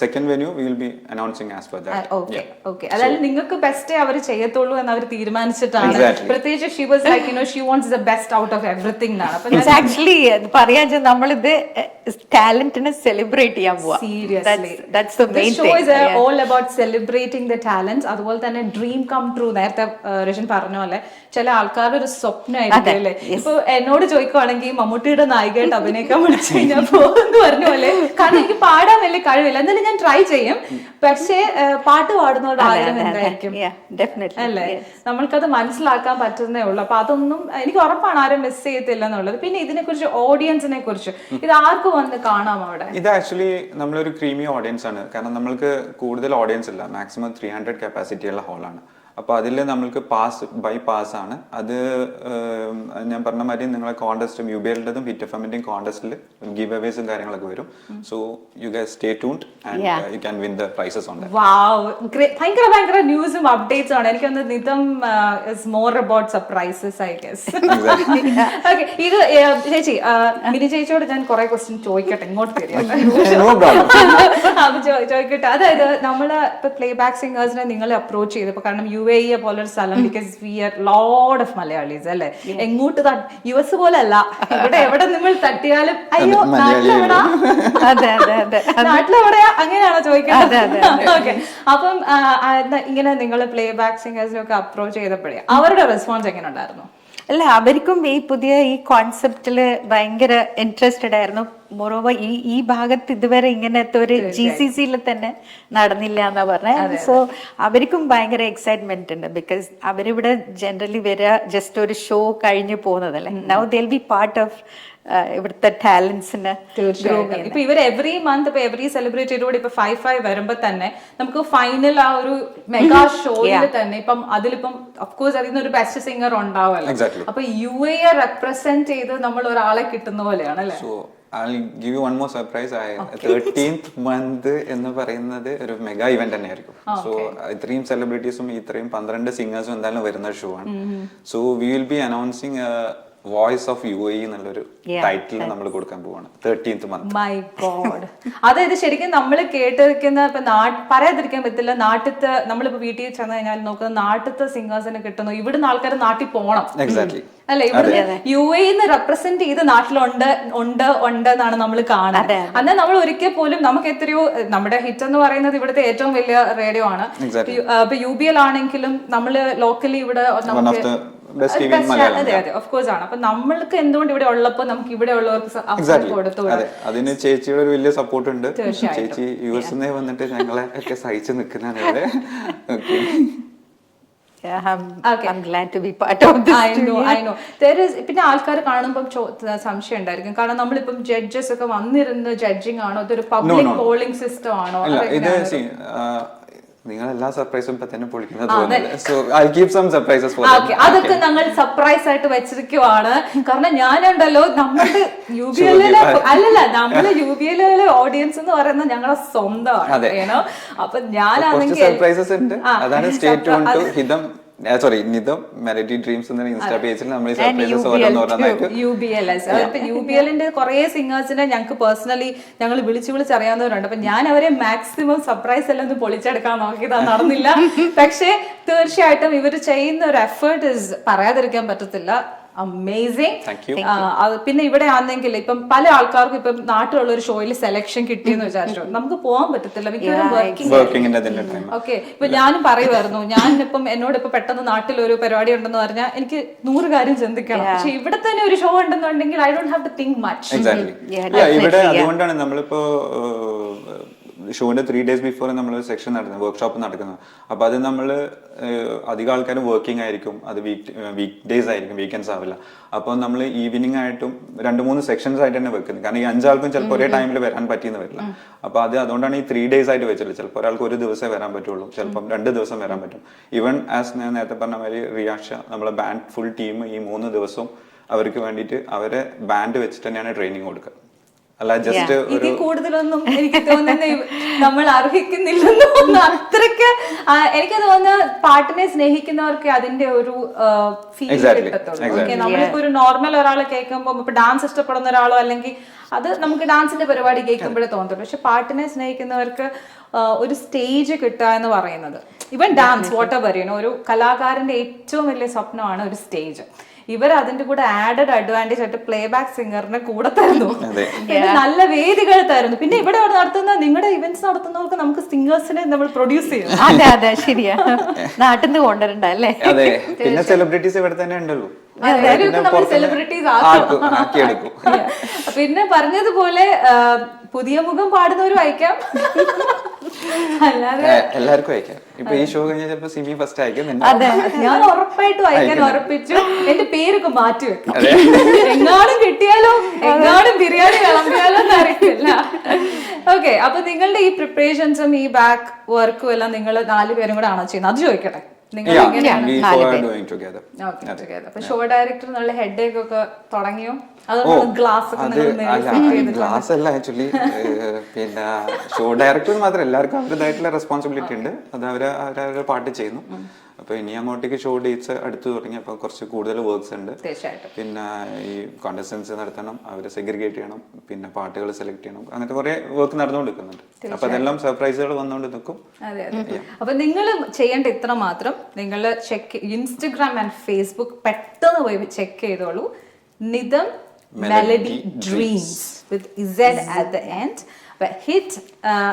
second venue will be announcing as per that okay okay അതായത് നിങ്ങൾക്ക് ബെസ്റ്റേ അവർ ചെയ്യത്തുള്ളൂ എന്ന് അവർ തീരുമാനിച്ചിട്ടാണ്. പ്രത്യേകിച്ച് she was like you know she wants the best out of everything എന്നാണ് ആക്ച്വലി പറയാൻ വെച്ചാൽ നമ്മളിത് ടാലന്റിനെ സെലിബ്രേറ്റ് ചെയ്യാൻ പോവാ. Seriously that's the main show is all about celebrating the talents അതുപോലെ തന്നെ ഡ്രീം കം ട്രൂ നേരത്തെ രജൻ പറഞ്ഞ പോലെ ചില ആൾക്കാരുടെ ഒരു സ്വപ്നമായിരിക്കും അല്ലേ? ഇപ്പൊ എന്നോട് ചോദിക്കുവാണെങ്കിൽ മമ്മൂട്ടിയുടെ നായികയായിട്ട് അഭിനയിക്കാൻ വിളിച്ചു കഴിഞ്ഞാൽ പോകുന്നു പറഞ്ഞ പോലെ. കാരണം എനിക്ക് പാടാൻ വലിയ കഴിവില്ല. എന്നാലും ഞാൻ ട്രൈ ചെയ്യും. പക്ഷേ പാട്ട് പാടുന്നവരുടെ ആഗ്രഹം എന്തായിരിക്കും? അല്ലെ? അല്ലേ നമ്മൾക്കത് മനസ്സിലാക്കാൻ പറ്റുന്നേ ഉള്ളൂ. അപ്പൊ അതൊന്നും എനിക്ക് ഉറപ്പാണ് ആരും മിസ് ചെയ്യത്തില്ല എന്നുള്ളത്. പിന്നെ ഇതിനെ കുറിച്ച് ഓഡിയൻസിനെ കുറിച്ച് ഇത് ആർക്ക് വന്ന് കാണാം അവിടെ? ഇത് ആക്ച്വലി നമ്മളൊരു ക്രീമി ഓഡിയൻസ് ആണ്. കാരണം നമ്മൾക്ക് കൂടുതൽ ഓഡിയൻസ് ഇല്ല. മാക്സിമം ത്രീ ഹൺഡ്രഡ് കപ്പാസിറ്റി ഉള്ള ഹാളാണ് അപ്പോൾ അതിൽ നമ്മൾക്ക് പാസ് ബൈ പാസ് ആണ്. അത് ഞാൻ പറഞ്ഞ മാതിരി നിങ്ങളെ കോണ്ടസ്റ്റും യു ബി എല്ലിന്റെതും ഹിറ്റ് എഫ് എമ്മിന്റെയും കോണ്ടസ്റ്റിൽ ഗീവ് അവേസും കാര്യങ്ങളൊക്കെ വരും. So you guys stay tuned and you can win the prizes wow ഭയങ്കര ഭയങ്കര ന്യൂസും അപ്ഡേറ്റ്സും ആണ്. എനിക്ക് വന്ന് Nitham is more about surprises I guess okay ഇത് ചേച്ചി മിനി ചേച്ചിയോട് ഞാൻ കുറെ ക്വസ്റ്റ്യൻ ചോദിക്കട്ടെ. ഇങ്ങോട്ട് ചോദിക്കട്ടെ. അതായത് നമ്മൾ ഇപ്പൊ പ്ലേ ബാക്ക് സിംഗേഴ്സിനെ നിങ്ങൾ അപ്രോച്ച് ചെയ്തപ്പോ കാരണം യു എ ഇ പോലൊരു സ്ഥലം because we are load of Malayalees അല്ലെ? എങ്ങോട്ട് യു എസ് പോലെ അല്ല ഇവിടെ എവിടെ നിങ്ങൾ തട്ടിയാലും അയ്യോ നാട്ടിലെവിടാ? അതെ അതെ അതെ. നാട്ടിലെവിടെയാ? അങ്ങനെയാണോ ചോദിക്കുന്നത് അതെ, ഓക്കെ അപ്പം ഇങ്ങനെ നിങ്ങൾ പ്ലേ ബാക്ക് സിംഗേഴ്സിനൊക്കെ അപ്രോച്ച് ചെയ്തപ്പോഴേ അവരുടെ റെസ്പോൺസ് എങ്ങനെ ഉണ്ടായിരുന്നു അല്ല അവർക്കും ഈ പുതിയ ഈ കോൺസെപ്റ്റിൽ ഭയങ്കര ഇൻട്രസ്റ്റഡ് ആയിരുന്നു. മൊറോവ ഈ ഈ ഭാഗത്ത് ഇതുവരെ ഇങ്ങനത്തെ ഒരു ജി സി സിയിൽ തന്നെ നടന്നില്ല എന്നാ പറഞ്ഞത് സോ അവർക്കും ഭയങ്കര എക്സൈറ്റ്മെന്റ് ഉണ്ട് ബിക്കോസ് അവരിവിടെ ജനറലി വരിക ജസ്റ്റ് ഒരു ഷോ കഴിഞ്ഞ് പോകുന്നതല്ലേ. Now they'll be part of ഇവിടുത്തെ ടാലൻസിന് തീർച്ചയായിട്ടും ഇപ്പൊ ഇവർ എവറി മന്ത് ഇപ്പൊ എവറി സെലിബ്രിറ്റിയോട് ഇപ്പൊ ഫൈവ് ഫൈവ് വരുമ്പോ തന്നെ നമുക്ക് ഫൈനൽ ആ ഒരു മെഗാ ഷോയിൽ തന്നെ ഇപ്പം അതിലിപ്പം അഫ്കോഴ്സ് അതിൽ നിന്ന് ഒരു ബെസ്റ്റ് സിംഗർ ഉണ്ടാവുമല്ലോ. അപ്പൊ യു എ റെപ്രസെന്റ് ചെയ്ത് നമ്മൾ ഒരാളെ കിട്ടുന്ന പോലെയാണ് അല്ലെ? So I give you one more surprise thirteenth month എന്ന് പറയുന്നത് ഒരു മെഗാ ഇവന്റ് തന്നെയായിരിക്കും. സോ ഇത്രയും സെലിബ്രിറ്റീസും ഇത്രയും പന്ത്രണ്ട് സിംഗേഴ്സും എന്തായാലും വരുന്ന ഷോ ആണ്. So we will be announcing voice of U A എന്നുള്ളൊരു ടൈറ്റിൽ നമ്മൾ കൊടുക്കാൻ പോവാണ്. തേർട്ടീൻത് മന്ത് മൈ ഗോഡ് അതായത് ശരിക്കും നമ്മൾ കേട്ടിരിക്കുന്ന ഇപ്പൊ പറയാതിരിക്കാൻ പറ്റില്ല നാട്ടിലത്തെ നമ്മളിപ്പോ വീട്ടിൽ ചെന്ന് കഴിഞ്ഞാൽ നോക്കുന്ന നാട്ടിലത്തെ സിംഗേഴ്സിന് കിട്ടുന്നു. ഇവിടുന്ന് ആൾക്കാർ നാട്ടിൽ പോകണം എക്സാക്ട്ലി അല്ലെ? ഇവിടെ യു എന്ന് റെപ്രസെന്റ് ചെയ്ത് നാട്ടിലുണ്ട് ഉണ്ട് ഉണ്ട് എന്നാണ് നമ്മൾ കാണുന്നത്. അന്ന് നമ്മൾ ഒരിക്കൽ പോലും നമുക്ക് എത്രയോ നമ്മുടെ ഹിറ്റ് എന്ന് പറയുന്നത് ഇവിടുത്തെ ഏറ്റവും വലിയ റേഡിയോ ആണ്. ഇപ്പൊ യു ബി എൽ ആണെങ്കിലും നമ്മൾ ലോക്കലി ഇവിടെ നമുക്ക് ബെസ്റ്റ് അതെ അതെ ഓഫ് കോഴ്സ് ആണ്. അപ്പൊ നമ്മൾക്ക് എന്തുകൊണ്ട് ഇവിടെ ഉള്ളപ്പോ നമുക്ക് ഇവിടെ ഉള്ളവർക്ക് അതെ. അതിന് ചേച്ചിയുടെ ഒരു വലിയ സപ്പോർട്ട് ഉണ്ട്. ചേച്ചി യു എസ് വന്നിട്ട് ഞങ്ങളെ ഒക്കെ സഹിച്ചു നിൽക്കുന്നതാണ് ഇവിടെ. പിന്നെ ആൾക്കാർ കാണുമ്പോൾ സംശയം ഉണ്ടായിരിക്കും. കാരണം നമ്മളിപ്പം ജഡ്ജസ് ഒക്കെ വന്നിരുന്ന് ജഡ്ജിങ് ആണോ? ഇതൊരു പബ്ലിക് പോളിംഗ് സിസ്റ്റം ആണോ? നിങ്ങൾ എല്ലാ സർപ്രൈസും ഇപ്പൊ തന്നെ പൊളിക്കുന്നത് so I keep some surprises for അതൊക്കെ ഞങ്ങൾ സർപ്രൈസ് ആയിട്ട് വെച്ചിരിക്കുവാണ്. കാരണം ഞാനുണ്ടല്ലോ നമ്മുടെ യു ബി എല്ലിലെ അല്ലല്ല നമ്മൾ യു ബി എല്ലിലെ ഓഡിയൻസ് എന്ന് പറയുന്നത് ഞങ്ങളുടെ സ്വന്തമാണ് അപ്പൊ ഞാനാണെങ്കിൽ സർപ്രൈസസ് ഉണ്ട്. അതാണ് സ്റ്റേറ്റ് ഹിതം സോറി നിതം മെലഡി ഡ്രീംസ് എന്ന ഇൻസ്റ്റാ പേജിൽ നമ്മൾ സർപ്രൈസസ് ഓരോന്നോരോന്നായിട്ട് U B L S U B എല്ലിന്റെ കുറെ സിംഗേഴ്സിനെ ഞങ്ങൾക്ക് പേഴ്സണലി ഞങ്ങൾ വിളിച്ചു വിളിച്ച് അറിയാവുന്നവരുണ്ട്. അപ്പൊ ഞാൻ അവരെ മാക്സിമം സർപ്രൈസ് എല്ലാം ഒന്ന് പൊളിച്ചെടുക്കാൻ നോക്കിയതാ. നടന്നില്ല. പക്ഷേ തീർച്ചയായിട്ടും ഇവർ ചെയ്യുന്ന ഒരു എഫേർട്ട് പറയാതിരിക്കാൻ പറ്റത്തില്ല. Amazing Thank you. പിന്നെ ഇവിടെ ആണെങ്കിൽ ഇപ്പം പല ആൾക്കാർക്കും ഇപ്പം നാട്ടിലുള്ള ഒരു ഷോയിൽ സെലക്ഷൻ കിട്ടിയെന്ന് വിചാരിച്ചു നമുക്ക് പോകാൻ പറ്റത്തില്ല. ഓക്കെ ഇപ്പൊ ഞാനും പറയുമായിരുന്നു ഞാൻ ഇപ്പം എന്നോട് ഇപ്പൊ പെട്ടെന്ന് നാട്ടിൽ ഒരു പരിപാടി ഉണ്ടെന്ന് പറഞ്ഞാൽ എനിക്ക് നൂറ് കാര്യം ചിന്തിക്കണം പക്ഷെ ഇവിടെ തന്നെ ഒരു ഷോ ഉണ്ടെന്നുണ്ടെങ്കിൽ I don't have to think much ഇവിടെ അതുകൊണ്ടാണ് നമ്മളിപ്പോ ഷോന്റെ ത്രീ ഡേയ്സ് ബിഫോർ നമ്മൾ സെക്ഷൻ നടത്തുന്നത് വർക്ക്ഷോപ്പ് നടക്കുന്നത് അപ്പൊ അത് നമ്മൾ അധികം ആൾക്കാരും വർക്കിംഗ് ആയിരിക്കും. അത് വീക്ക് വീക്ക് ഡേയ്സ് ആയിരിക്കും വീക്കെൻഡ്സ് ആവില്ല. അപ്പോൾ നമ്മൾ ഈവനിങ് ആയിട്ടും രണ്ട് മൂന്ന് സെക്ഷൻസ് ആയിട്ട് തന്നെ വെക്കുന്നത് കാരണം ഈ അഞ്ചാൾക്കും ചിലപ്പോൾ ഒരേ ടൈമിൽ വരാൻ പറ്റിയെന്ന് വരില്ല. അപ്പൊ അത് അതുകൊണ്ടാണ് ഈ ത്രീ ഡേയ്സ് ആയിട്ട് വെച്ചത് ചിലപ്പോൾ ഒരാൾക്ക് ഒരു ദിവസമേ വരാൻ പറ്റുള്ളൂ. ചിലപ്പം രണ്ട് ദിവസം വരാൻ പറ്റും. ഈവൻ ആസ് ഞാൻ നേരത്തെ പറഞ്ഞ മാതിരി റിയാക്ഷ നമ്മളെ ബാൻഡ് ഫുൾ ടീം ഈ മൂന്ന് ദിവസവും അവർക്ക് വേണ്ടിയിട്ട് അവരെ ബാൻഡ് വെച്ചിട്ട് തന്നെയാണ് ട്രെയിനിങ് കൊടുക്കുക. അല്ല ജസ്റ്റ് ഇതിൽ കൂടുതലൊന്നും എനിക്ക് തോന്നുന്നു നമ്മൾ അർഹിക്കുന്നില്ലെന്ന് തോന്നുന്നു. അത്രയ്ക്ക് എനിക്ക് തോന്നുന്നു പാട്ടിനെ സ്നേഹിക്കുന്നവർക്ക് അതിന്റെ ഒരു ഫീൽ കിട്ടത്തുള്ളൂ. നമ്മളിപ്പോ ഒരു നോർമൽ ഒരാളെ കേൾക്കുമ്പോൾ ഇപ്പൊ ഡാൻസ് ഇഷ്ടപ്പെടുന്ന ഒരാളോ അല്ലെങ്കിൽ അത് നമുക്ക് ഡാൻസിന്റെ പരിപാടി കേൾക്കുമ്പോഴേ തോന്നത്തുള്ളൂ. പക്ഷെ പാട്ടിനെ സ്നേഹിക്കുന്നവർക്ക് ഒരു സ്റ്റേജ് കിട്ടുക എന്ന് പറയുന്നത്. ഇവൻ ഡാൻസ് വാട്ട് പറയുന്നു ഒരു കലാകാരന്റെ ഏറ്റവും വലിയ സ്വപ്നമാണ് ഒരു സ്റ്റേജ് ഇവർ അതിന്റെ കൂടെ ആഡഡ് അഡ്വാന്റേജ് ആയിട്ട് പ്ലേ ബാക്ക് സിംഗറിനെ കൂടെ തരുന്നു. അതെ. നല്ല വേദികൾ തരുന്നു. പിന്നെ ഇവിടെ അവിടെ നടത്തുന്ന നിങ്ങളുടെ ഇവന്റ്സ് നടത്തുന്നവർക്ക് നമുക്ക് സിംഗേഴ്സിനെ നമ്മൾ പ്രൊഡ്യൂസ് ചെയ്യും. അതെ അതെ ശരിയാ. നാട്ടിൽ നിന്ന് കൊണ്ടുവരണ്ട അല്ലേ? അതെ. പിന്നെ സെലിബ്രിറ്റീസ് ഇവിടെ തന്നെ ഉണ്ടല്ലോ. സെലിബ്രിറ്റീസ് ആക്കും, പിന്നെ പറഞ്ഞതുപോലെ പുതിയ മുഖം പാടുന്നവരും അയക്കാം. എല്ലാവർക്കും അയക്കാം. ഇപ്പൊ ഈ ഷോ കഴിഞ്ഞ ചിലപ്പോ സിമി ഫസ്റ്റ് അയക്കും അതെ ഞാൻ ഉറപ്പായിട്ടും അയക്കാൻ ഉറപ്പിച്ചു. എന്റെ പേരൊക്കെ മാറ്റി വെക്കാം. എങ്ങാനും കിട്ടിയാലോ എങ്ങാനും ബിരിയാണി വിളമ്പിയാലോ അറിയില്ല ഓക്കെ അപ്പൊ നിങ്ങളുടെ ഈ പ്രിപ്പറേഷൻസും ഈ ബാക്ക് വർക്കും എല്ലാം നിങ്ങൾ നാലുപേരും കൂടെ ആണോ ചെയ്യുന്നത്? അത് ചോദിക്കട്ടെ. നിങ്ങൾ. അപ്പൊ ഷോ ഡയറക്ടർ എന്നുള്ള ഹെഡ് ഏക്ക് ഒക്കെ തുടങ്ങിയോ. ഗ്ലാസ് അല്ല ആക്ച്വലി പിന്നെ ഷോ ഡയറക്ടർ മാത്രം എല്ലാവർക്കും അവരുടേതായിട്ടുള്ള റെസ്പോൺസിബിലിറ്റി ഉണ്ട്. അത് അവർ അവരവരുടെ പാട്ട് ചെയ്യുന്നു. അപ്പൊ ഇനി അങ്ങോട്ടേക്ക് ഷോ ഡേറ്റ്സ് അടുത്ത് തുടങ്ങി അപ്പൊ കുറച്ച് കൂടുതൽ വർക്ക്സ് ഉണ്ട്. പിന്നെ ഈ കോണ്ടസ്റ്റൻസ് നടത്തണം അവരെ സെഗ്രിഗേറ്റ് ചെയ്യണം പിന്നെ പാട്ടുകൾ സെലക്ട് ചെയ്യണം അങ്ങനത്തെ കുറെ വർക്ക് നടന്നുകൊണ്ടിരിക്കുന്നുണ്ട്. അപ്പൊ അതെല്ലാം സർപ്രൈസുകൾ വന്നുകൊണ്ട് നിൽക്കും. അപ്പൊ നിങ്ങൾ ചെയ്യേണ്ട ഇത്ര മാത്രം നിങ്ങൾ ചെക്ക് ഇൻസ്റ്റഗ്രാം ആൻഡ് ഫേസ്ബുക്ക് പെട്ടെന്ന് പോയി ചെക്ക് ചെയ്തോളൂ. Nitham melody dreams with is at the end hit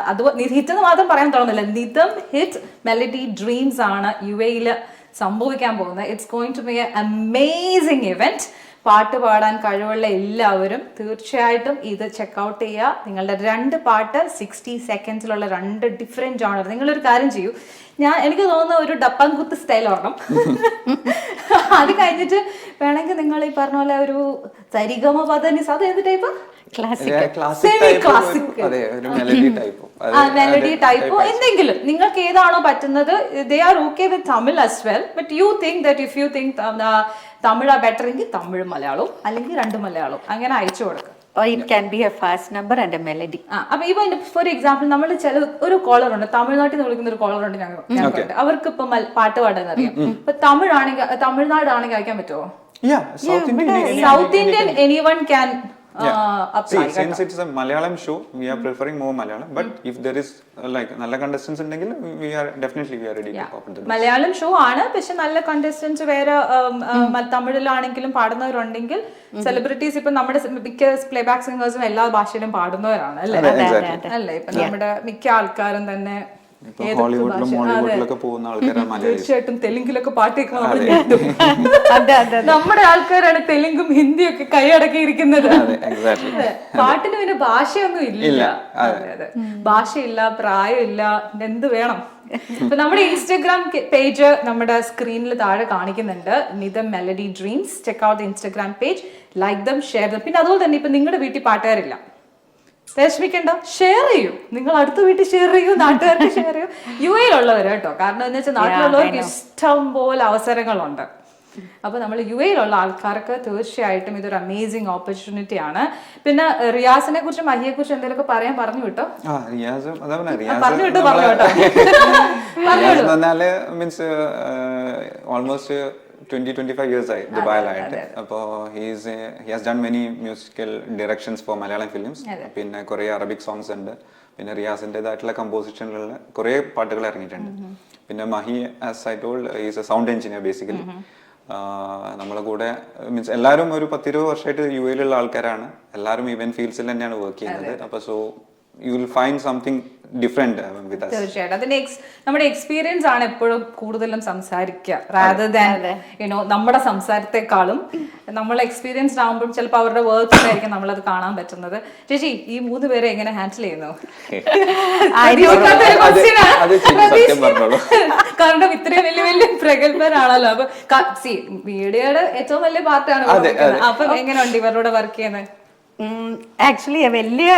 അതുപോലെ ഹിറ്റ് എന്ന് മാത്രം പറയാൻ തുടങ്ങുന്നില്ല നിതം ഹിറ്റ് മെലഡി ഡ്രീംസ് ആണ് യു എയിൽ സംഭവിക്കാൻ പോകുന്നത്. It's going to be a amazing event പാട്ട് പാടാൻ കഴിവുള്ള എല്ലാവരും തീർച്ചയായിട്ടും ഇത് ചെക്കൗട്ട് ചെയ്യുക. നിങ്ങളുടെ രണ്ട് പാട്ട് സിക്സ്റ്റി സെക്കൻഡ്സിലുള്ള രണ്ട് ഡിഫറെന്റ് ജോണർ നിങ്ങളൊരു കാര്യം ചെയ്യൂ. ഞാൻ എനിക്ക് തോന്നുന്ന ഒരു ഡപ്പാൻ കുത്ത് സ്റ്റൈൽ ഓർണം അത് കഴിഞ്ഞിട്ട് വേണമെങ്കിൽ നിങ്ങൾ ഈ പറഞ്ഞ പോലെ ഒരു സരിഗമ പദനിസ് അത് ഏത് ടൈപ്പ് ക്ലാസിക് ക്ലാസിക് Semi അതെ ഒരു മെലഡി ടൈപ്പും ആ മെലഡി ടൈപ്പോ എന്തെങ്കിലും നിങ്ങൾക്ക് ഏതാണോ പറ്റുന്നത് they are okay with Tamil as well but you think that if you think Tamil ആ ബെറ്റർ എങ്കിൽ തമിഴ് മലയാളവും അല്ലെങ്കിൽ രണ്ട് മലയാളവും. അങ്ങനെ അയച്ചു കൊടുക്കുക it can be a fast number and a melody ആ അപ്പൊ ഇപ്പൊ ഫോർ എക്സാമ്പിൾ നമ്മൾ ചില ഒരു കോളർ ഉണ്ട് തമിഴ്നാട്ടിൽ നിന്ന് വിളിക്കുന്ന ഒരു കോളർ ഉണ്ട് ഞങ്ങൾ അവർക്ക് ഇപ്പൊ പാട്ട് പാടാൻ അറിയാം ഇപ്പൊ തമിഴാണെങ്കിൽ തമിഴ്നാടാണെങ്കിൽ അയക്കാൻ പറ്റുമോ Yeah, South Indian. any- South Indian anyone can See, since it's a Malayalam show, we are preferring more Malayalam. But if there is uh, like നല്ല contestants ഉണ്ടെങ്കിൽ we are definitely we are ready to open the door. Malayalam show ആണ് പക്ഷെ നല്ല contestants വേറെ ഉം, ഉം, മ- തമിഴിലാണെങ്കിലും പാടുന്നവരുണ്ടെങ്കിൽ celebrities ഇപ്പൊ നമ്മുടെ സ- മിക്ക പ്ലേ ബാക്ക് സിംഗേഴ്സും എല്ലാ ഭാഷയിലും പാടുന്നവരാണ് അല്ലേ അതെ. അല്ലേ ഇപ്പൊ നമ്മുടെ മിക്ക ആൾക്കാരും തന്നെ ഹോളിവുഡിലും പോകുന്ന ആൾക്കാരാണ് തീർച്ചയായിട്ടും തെലുങ്കിലൊക്കെ പാട്ട് നമ്മുടെ ആൾക്കാരാണ് തെലുങ്കും ഹിന്ദിയും ഒക്കെ കൈയടക്കിയിരിക്കുന്നത് പാട്ടിന് പിന്നെ ഭാഷയൊന്നും ഇല്ല. ഇല്ല, അതെ. അതെ ഭാഷയില്ല പ്രായമില്ല എന്ത് വേണം? ഇപ്പൊ നമ്മുടെ ഇൻസ്റ്റഗ്രാം പേജ് നമ്മുടെ സ്ക്രീനിൽ താഴെ കാണിക്കുന്നുണ്ട്. Nitham melody dreams. Check out Instagram page like them share them പിന്നെ അതുപോലെ തന്നെ ഇപ്പൊ നിങ്ങളുടെ വീട്ടിൽ പാട്ടുകാരില്ല. വിഷമിക്കണ്ട ഷെയർ ചെയ്യൂ. നിങ്ങൾ അടുത്ത വീട്ടിൽ ഷെയർ ചെയ്യൂ നാട്ടുകാർക്ക് ഷെയർ ചെയ്യൂ. യു എയിലുള്ളവർ കേട്ടോ. കാരണം എന്ന് വെച്ചാൽ നാട്ടിലുള്ളവർക്ക് ഇഷ്ടം പോലെ അവസരങ്ങളുണ്ട്. അപ്പൊ നമ്മൾ യു എയിലുള്ള ആൾക്കാർക്ക് തീർച്ചയായിട്ടും ഇതൊരു അമേസിങ് ഓപ്പർച്യൂണിറ്റി ആണ്. പിന്നെ റിയാസിനെ കുറിച്ച് മഹിയെ കുറിച്ച് എന്തെങ്കിലുമൊക്കെ പറയാൻ പറഞ്ഞു വിട്ടോ? റിയാസ് പറഞ്ഞു വിട്ടോ പറഞ്ഞു വിട്ടോ. Means almost twenty twenty five years ആയി ദുബായിലായിട്ട്. അപ്പോൾ he's he has done many musical directions for Malayalam films പിന്നെ കുറേ അറബിക് സോങ്സ് ഉണ്ട്. പിന്നെ റിയാസിന്റെതായിട്ടുള്ള കമ്പോസിഷനിലുള്ള കുറേ പാട്ടുകൾ ഇറങ്ങിയിട്ടുണ്ട്. പിന്നെ Mahi as I told is a sound engineer basically നമ്മളെ കൂടെ മീൻസ് എല്ലാവരും ഒരു പത്തിരുപത് വർഷമായിട്ട് യു എയിലുള്ള ആൾക്കാരാണ്. എല്ലാവരും ഇവന്റ് ഫീൽഡ്സിൽ തന്നെയാണ് വർക്ക് ചെയ്യുന്നത്. അപ്പോൾ so you will find something different with us തീർച്ചയായിട്ടും. അതിന്റെ നമ്മുടെ എക്സ്പീരിയൻസ് ആണ് എപ്പോഴും കൂടുതലും സംസാരിക്കുക റാദർ ദാൻ യുനോ നമ്മുടെ സംസാരത്തെക്കാളും നമ്മൾ എക്സ്പീരിയൻസ്ഡ് ആകുമ്പോൾ ചിലപ്പോൾ അവരുടെ വർക്ക്സിലായിരിക്കും നമ്മളത് കാണാൻ പറ്റുന്നത്. ചേച്ചി ഈ മൂന്ന് പേരെ എങ്ങനെ ഹാൻഡിൽ ചെയ്യുന്നു. കാരണം ഇത്രയും വലിയ വലിയ പ്രഗത്ഭരാണല്ലോ. അപ്പൊ സി മീഡിയയുടെ ഏറ്റവും വലിയ പാർട്ടാണ്. അപ്പൊ എങ്ങനെയുണ്ട് ഇവരോട് വർക്ക് ചെയ്യുന്നത്? ആക്ച്വലി വലിയ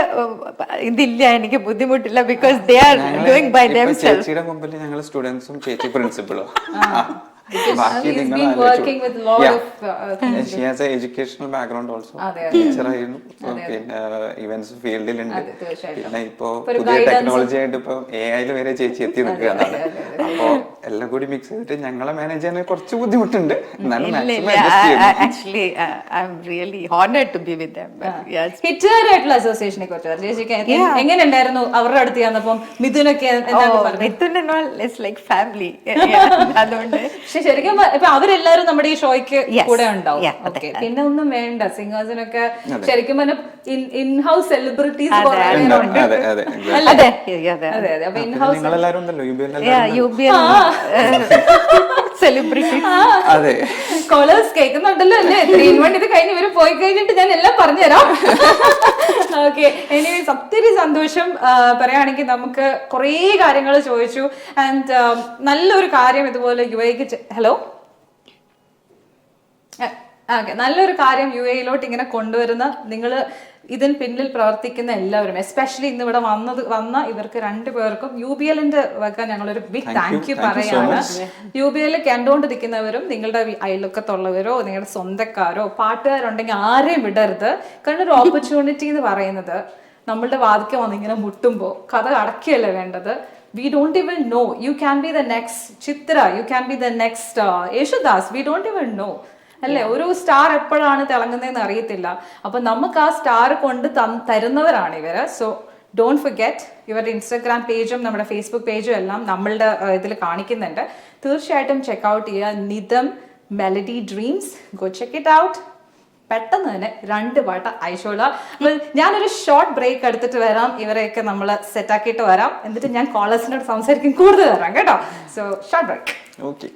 ഇതില്ല എനിക്ക് ബുദ്ധിമുട്ടില്ല because they are doing by ചേച്ചിയുടെ മുമ്പിൽ ഞങ്ങൾ സ്റ്റുഡൻസും ചേച്ചി പ്രിൻസിപ്പളോ uh. She has educational background also teacher ആയിരുന്നു. പിന്നെ ഇവന്റ്സ് ഫീൽഡിലുണ്ട് അതെ, തീർച്ചയായിട്ടും. പിന്നെ ഇപ്പോ പുതിയ ടെക്നോളജി ആയിട്ട് ഇപ്പൊ എ ഐയിൽ വരെ ചേച്ചി എത്തി നിൽക്കുകയാണ്. അപ്പോ എല്ലാം കൂടി മിക്സ് ചെയ്തിട്ട് ഞങ്ങളെ മാനേജ് ചെയ്യാൻ കുറച്ച് ബുദ്ധിമുട്ടുണ്ട്. എന്നാലും actually I am really honoured to be with yes ഹിറ്റുകാരായിട്ടുള്ള അസോസിയേഷനെ കുറിച്ച്. ചേച്ചിക്ക് എങ്ങനെ ഉണ്ടായിരുന്നു അവരുടെ അടുത്ത് ചെന്നപ്പം മിഥുനൊക്കെ പറഞ്ഞത്? Mithun all it's like family അതുകൊണ്ട് പക്ഷെ ശരിക്കും ഇപ്പൊ അവരെല്ലാരും നമ്മുടെ ഈ ഷോയ്ക്ക് കൂടെ ഉണ്ടാവും. പിന്നെ ഒന്നും വേണ്ട. സിംഗേഴ്സിനൊക്കെ ശരിക്കും പറഞ്ഞ ഇൻ ഹൗസ് സെലിബ്രിറ്റീസ് അതെ. അതെ അതെ അതെ അതെ. അതെ അതെ. അപ്പൊ in house U B B celebrity അതെ. കോളേഴ്സ് കേൾക്കുന്നുണ്ടല്ലോ അല്ലേ? ത്രീ വൺ ഇത് കഴിഞ്ഞ് ഇവർ പോയി കഴിഞ്ഞിട്ട് ഞാൻ എല്ലാം പറഞ്ഞുതരാം. ഓക്കെ എനിവേസ് ഒത്തിരി സന്തോഷം. പറയുകയാണെങ്കിൽ നമുക്ക് കുറേ കാര്യങ്ങൾ ചോദിച്ചു. ആൻഡ് നല്ലൊരു കാര്യം ഇതുപോലെ യു ഹലോ ഓക്കെ നല്ലൊരു കാര്യം യു എയിലോട്ട് ഇങ്ങനെ കൊണ്ടുവരുന്ന നിങ്ങൾ ഇതിന് പിന്നിൽ പ്രവർത്തിക്കുന്ന എല്ലാവരും എസ്പെഷ്യലി ഇന്ന് ഇവിടെ വന്നത് വന്ന ഇവർക്ക് രണ്ടുപേർക്കും യു ബി എല്ലിന്റെ വക ഞങ്ങളൊരു ബിഗ് താങ്ക്. യു പറയാണ്. യു ബി എല്ലിൽ കണ്ടുകൊണ്ടിരിക്കുന്നവരും നിങ്ങളുടെ അയൽക്കത്തുള്ളവരോ അയൽവക്കത്തുള്ളവരോ നിങ്ങളുടെ സ്വന്തക്കാരോ പാട്ടുകാരുണ്ടെങ്കിൽ ആരെയും വിടരുത്. കാരണം ഒരു ഓപ്പർച്യൂണിറ്റി എന്ന് പറയുന്നത് നമ്മളുടെ വാതിക്ക വന്ന് ഇങ്ങനെ മുട്ടുമ്പോൾ കഥ അടക്കിയല്ലേ വേണ്ടത്? We don't even know you can be the next Chithra you can be the next Yesudas we don't even know അല്ലേ? ഒരു സ്റ്റാർ എപ്പോഴാണ് തിളങ്ങുന്നതെന്ന് അറിയത്തില്ല. അപ്പൊ നമുക്ക് ആ സ്റ്റാർ കൊണ്ട് തരുന്നവരാണ് ഇവർ. സോ ഡോണ്ട് ഫുഗെറ്റ് ഇവരുടെ ഇൻസ്റ്റാഗ്രാം പേജും നമ്മുടെ ഫേസ്ബുക്ക് പേജും എല്ലാം നമ്മളുടെ ഇതിൽ കാണിക്കുന്നുണ്ട്. തീർച്ചയായിട്ടും ചെക്ക് ചെക്കൗട്ട് ചെയ്യുക. Nitham melody dreams go check it out പെട്ടെന്ന് തന്നെ രണ്ട് പാട്ട് അയച്ചോളാം ഞാനൊരു ഷോർട്ട് ബ്രേക്ക് എടുത്തിട്ട് വരാം. ഇവരെയൊക്കെ നമ്മൾ സെറ്റാക്കിയിട്ട് വരാം. എന്നിട്ട് ഞാൻ കോളേഴ്സിനോട് സംസാരിക്കും. കൂടുതൽ വരാം കേട്ടോ. So short break okay